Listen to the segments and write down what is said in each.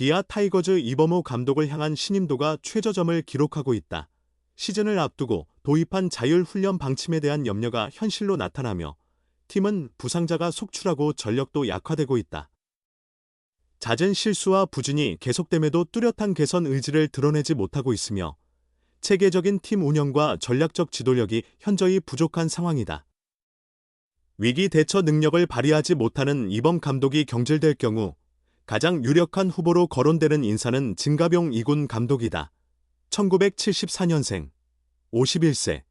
기아 타이거즈 이범호 감독을 향한 신임도가 최저점을 기록하고 있다. 시즌을 앞두고 도입한 자율 훈련 방침에 대한 염려가 현실로 나타나며 팀은 부상자가 속출하고 전력도 약화되고 있다. 잦은 실수와 부진이 계속됨에도 뚜렷한 개선 의지를 드러내지 못하고 있으며 체계적인 팀 운영과 전략적 지도력이 현저히 부족한 상황이다. 위기 대처 능력을 발휘하지 못하는 이범 감독이 경질될 경우 가장 유력한 후보로 거론되는 인사는 진가병 이군 감독이다. 1974년생, 51세.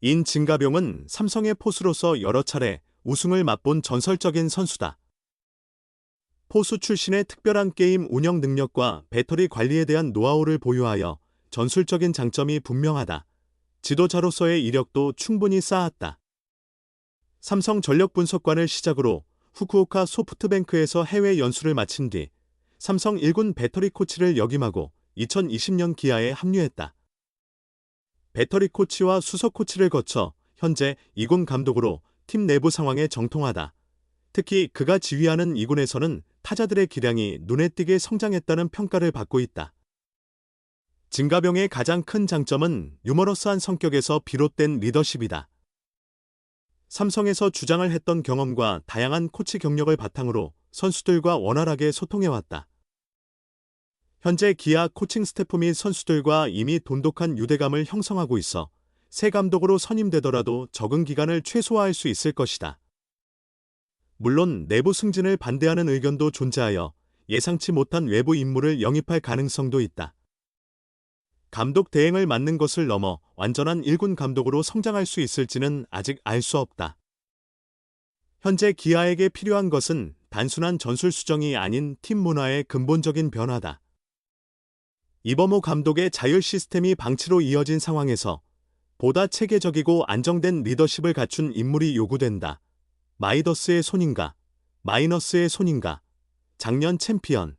인 진가병은 삼성의 포수로서 여러 차례 우승을 맛본 전설적인 선수다. 포수 출신의 특별한 게임 운영 능력과 배터리 관리에 대한 노하우를 보유하여 전술적인 장점이 분명하다. 지도자로서의 이력도 충분히 쌓았다. 삼성 전력 분석관을 시작으로 후쿠오카 소프트뱅크에서 해외 연수를 마친 뒤 삼성 1군 배터리 코치를 역임하고 2020년 기아에 합류했다. 배터리 코치와 수석 코치를 거쳐 현재 2군 감독으로 팀 내부 상황에 정통하다. 특히 그가 지휘하는 2군에서는 타자들의 기량이 눈에 띄게 성장했다는 평가를 받고 있다. 진가병의 가장 큰 장점은 유머러스한 성격에서 비롯된 리더십이다. 삼성에서 주장을 했던 경험과 다양한 코치 경력을 바탕으로 선수들과 원활하게 소통해왔다. 현재 기아 코칭 스태프 및 선수들과 이미 돈독한 유대감을 형성하고 있어 새 감독으로 선임되더라도 적응 기간을 최소화할 수 있을 것이다. 물론 내부 승진을 반대하는 의견도 존재하여 예상치 못한 외부 인물을 영입할 가능성도 있다. 감독 대행을 맡는 것을 넘어 완전한 1군 감독으로 성장할 수 있을지는 아직 알 수 없다. 현재 기아에게 필요한 것은 단순한 전술 수정이 아닌 팀 문화의 근본적인 변화다. 이범호 감독의 자율 시스템이 방치로 이어진 상황에서 보다 체계적이고 안정된 리더십을 갖춘 인물이 요구된다. 마이더스의 손인가, 마이너스의 손인가, 작년 챔피언,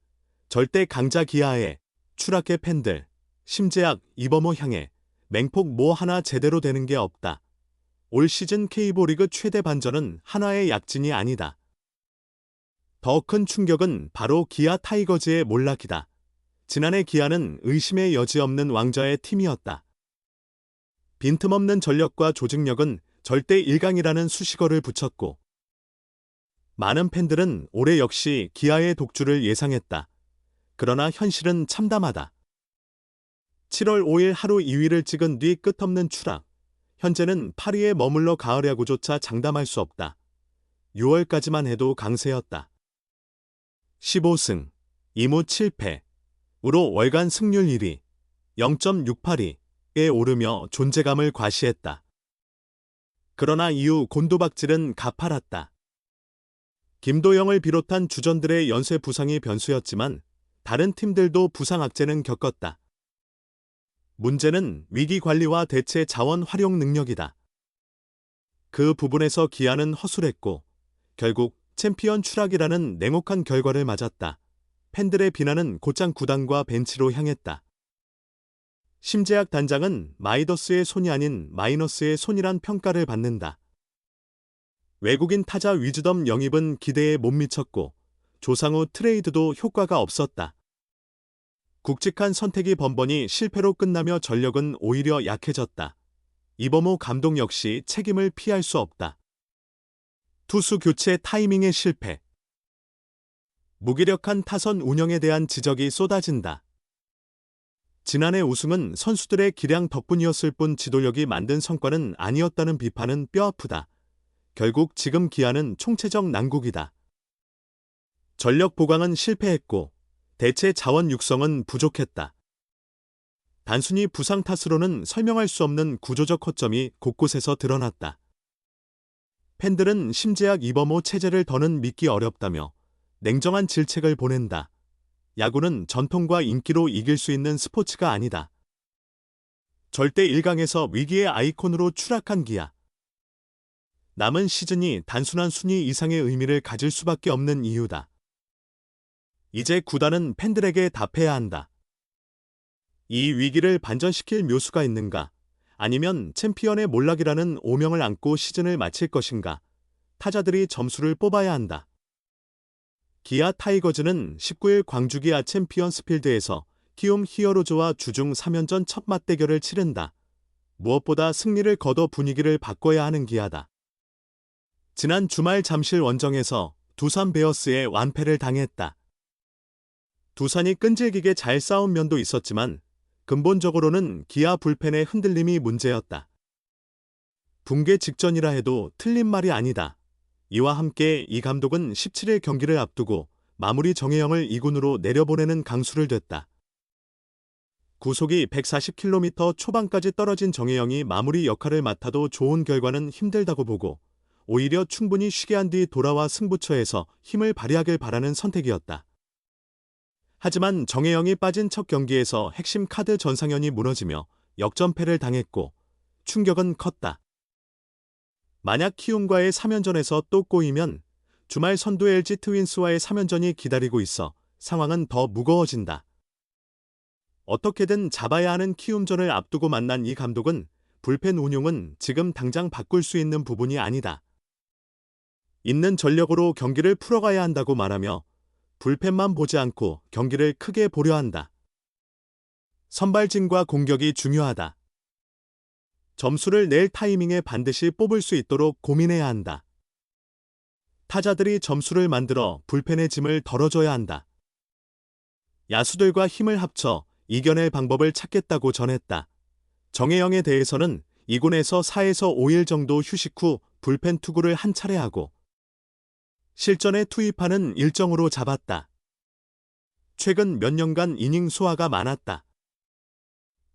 절대 강자 기아의 추락의 팬들, 심재학, 이범호 향해 맹폭 뭐 하나 제대로 되는 게 없다. 올 시즌 K보 리그 최대 반전은 하나의 약진이 아니다. 더 큰 충격은 바로 기아 타이거즈의 몰락이다. 지난해 기아는 의심의 여지 없는 왕자의 팀이었다. 빈틈없는 전력과 조직력은 절대 1강이라는 수식어를 붙였고 많은 팬들은 올해 역시 기아의 독주를 예상했다. 그러나 현실은 참담하다. 7월 5일 하루 2위를 찍은 뒤 끝없는 추락. 현재는 8위에 머물러 가을 야구조차 장담할 수 없다. 6월까지만 해도 강세였다. 15승, 2무 7패, 으로 월간 승률 1위, 0.682에 오르며 존재감을 과시했다. 그러나 이후 곤도박질은 가팔았다. 김도영을 비롯한 주전들의 연쇄 부상이 변수였지만 다른 팀들도 부상 악재는 겪었다. 문제는 위기 관리와 대체 자원 활용 능력이다. 그 부분에서 기아는 허술했고 결국 챔피언 추락이라는 냉혹한 결과를 맞았다. 팬들의 비난은 곧장 구단과 벤치로 향했다. 심재학 단장은 마이더스의 손이 아닌 마이너스의 손이란 평가를 받는다. 외국인 타자 위즈덤 영입은 기대에 못 미쳤고 조상우 트레이드도 효과가 없었다. 굵직한 선택이 번번이 실패로 끝나며 전력은 오히려 약해졌다. 이범호 감독 역시 책임을 피할 수 없다. 투수 교체 타이밍의 실패. 무기력한 타선 운영에 대한 지적이 쏟아진다. 지난해 우승은 선수들의 기량 덕분이었을 뿐 지도력이 만든 성과는 아니었다는 비판은 뼈아프다. 결국 지금 기아는 총체적 난국이다. 전력 보강은 실패했고 대체 자원 육성은 부족했다. 단순히 부상 탓으로는 설명할 수 없는 구조적 허점이 곳곳에서 드러났다. 팬들은 심재학 이범호 체제를 더는 믿기 어렵다며 냉정한 질책을 보낸다. 야구는 전통과 인기로 이길 수 있는 스포츠가 아니다. 절대 1강에서 위기의 아이콘으로 추락한 기아. 남은 시즌이 단순한 순위 이상의 의미를 가질 수밖에 없는 이유다. 이제 구단은 팬들에게 답해야 한다. 이 위기를 반전시킬 묘수가 있는가? 아니면 챔피언의 몰락이라는 오명을 안고 시즌을 마칠 것인가? 타자들이 점수를 뽑아야 한다. 기아 타이거즈는 19일 광주 기아 챔피언스 필드에서 키움 히어로즈와 주중 3연전 첫 맞대결을 치른다. 무엇보다 승리를 거둬 분위기를 바꿔야 하는 기아다. 지난 주말 잠실 원정에서 두산 베어스에 완패를 당했다. 두산이 끈질기게 잘 싸운 면도 있었지만 근본적으로는 기아 불펜의 흔들림이 문제였다. 붕괴 직전이라 해도 틀린 말이 아니다. 이와 함께 이 감독은 17일 경기를 앞두고 마무리 정혜영을 2군으로 내려보내는 강수를 뒀다. 구속이 140km 초반까지 떨어진 정혜영이 마무리 역할을 맡아도 좋은 결과는 힘들다고 보고 오히려 충분히 쉬게 한 뒤 돌아와 승부처에서 힘을 발휘하길 바라는 선택이었다. 하지만 정혜영이 빠진 첫 경기에서 핵심 카드 전상현이 무너지며 역전패를 당했고 충격은 컸다. 만약 키움과의 3연전에서 또 꼬이면 주말 선두 LG 트윈스와의 3연전이 기다리고 있어 상황은 더 무거워진다. 어떻게든 잡아야 하는 키움전을 앞두고 만난 이 감독은 불펜 운용은 지금 당장 바꿀 수 있는 부분이 아니다. 있는 전력으로 경기를 풀어가야 한다고 말하며 불펜만 보지 않고 경기를 크게 보려 한다. 선발진과 공격이 중요하다. 점수를 낼 타이밍에 반드시 뽑을 수 있도록 고민해야 한다. 타자들이 점수를 만들어 불펜의 짐을 덜어줘야 한다. 야수들과 힘을 합쳐 이겨낼 방법을 찾겠다고 전했다. 정혜영에 대해서는 2군에서 4에서 5일 정도 휴식 후 불펜 투구를 한 차례 하고 실전에 투입하는 일정으로 잡았다. 최근 몇 년간 이닝 소화가 많았다.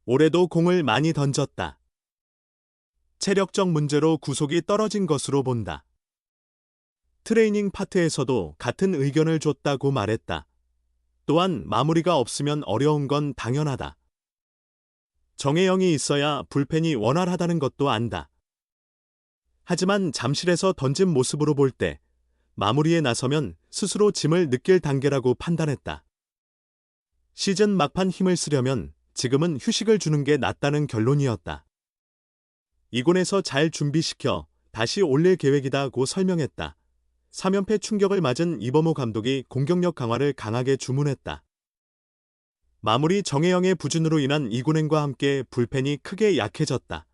올해도 공을 많이 던졌다. 체력적 문제로 구속이 떨어진 것으로 본다. 트레이닝 파트에서도 같은 의견을 줬다고 말했다. 또한 마무리가 없으면 어려운 건 당연하다. 정혜영이 있어야 불펜이 원활하다는 것도 안다. 하지만 잠실에서 던진 모습으로 볼 때 마무리에 나서면 스스로 짐을 느낄 단계라고 판단했다. 시즌 막판 힘을 쓰려면 지금은 휴식을 주는 게 낫다는 결론이었다. 이군에서 잘 준비시켜 다시 올릴 계획이다고 설명했다. 3연패 충격을 맞은 이범호 감독이 공격력 강화를 강하게 주문했다. 마무리 정혜영의 부진으로 인한 이군행과 함께 불펜이 크게 약해졌다.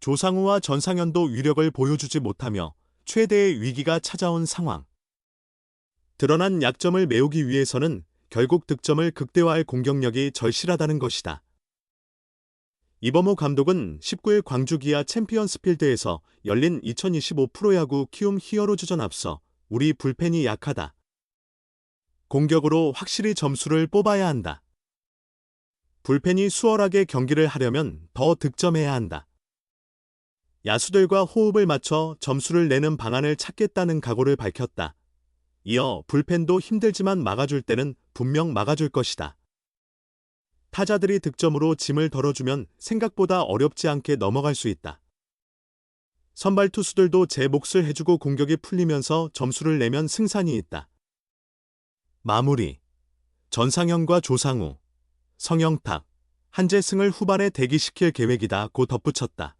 조상우와 전상현도 위력을 보여주지 못하며 최대의 위기가 찾아온 상황. 드러난 약점을 메우기 위해서는 결국 득점을 극대화할 공격력이 절실하다는 것이다. 이범호 감독은 19일 광주 기아 챔피언스 필드에서 열린 2025 프로야구 키움 히어로즈전 앞서 우리 불펜이 약하다. 공격으로 확실히 점수를 뽑아야 한다. 불펜이 수월하게 경기를 하려면 더 득점해야 한다. 야수들과 호흡을 맞춰 점수를 내는 방안을 찾겠다는 각오를 밝혔다. 이어 불펜도 힘들지만 막아줄 때는 분명 막아줄 것이다. 타자들이 득점으로 짐을 덜어주면 생각보다 어렵지 않게 넘어갈 수 있다. 선발 투수들도 제 몫을 해주고 공격이 풀리면서 점수를 내면 승산이 있다. 마무리 전상현과 조상우, 성영탁, 한재승을 후반에 대기시킬 계획이다 고 덧붙였다.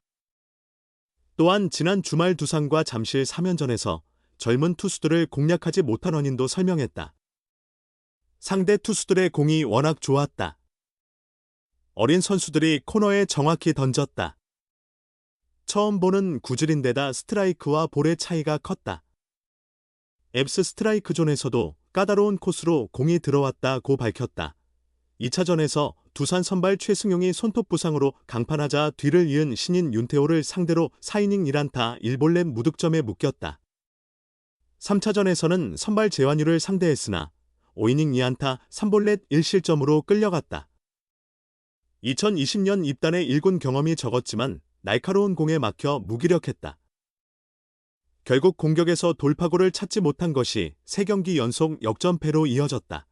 또한 지난 주말 두산과 잠실 3연전에서 젊은 투수들을 공략하지 못한 원인도 설명했다. 상대 투수들의 공이 워낙 좋았다. 어린 선수들이 코너에 정확히 던졌다. 처음 보는 구질인데다 스트라이크와 볼의 차이가 컸다. 앱스 스트라이크 존에서도 까다로운 코스로 공이 들어왔다고 밝혔다. 2차전에서 두산 선발 최승용이 손톱 부상으로 강판하자 뒤를 이은 신인 윤태호를 상대로 4이닝 1안타 1볼넷 무득점에 묶였다. 3차전에서는 선발 재환유를 상대했으나 5이닝 2안타 3볼넷 1실점으로 끌려갔다. 2020년 입단에 1군 경험이 적었지만 날카로운 공에 막혀 무기력했다. 결국 공격에서 돌파구를 찾지 못한 것이 3경기 연속 역전패로 이어졌다.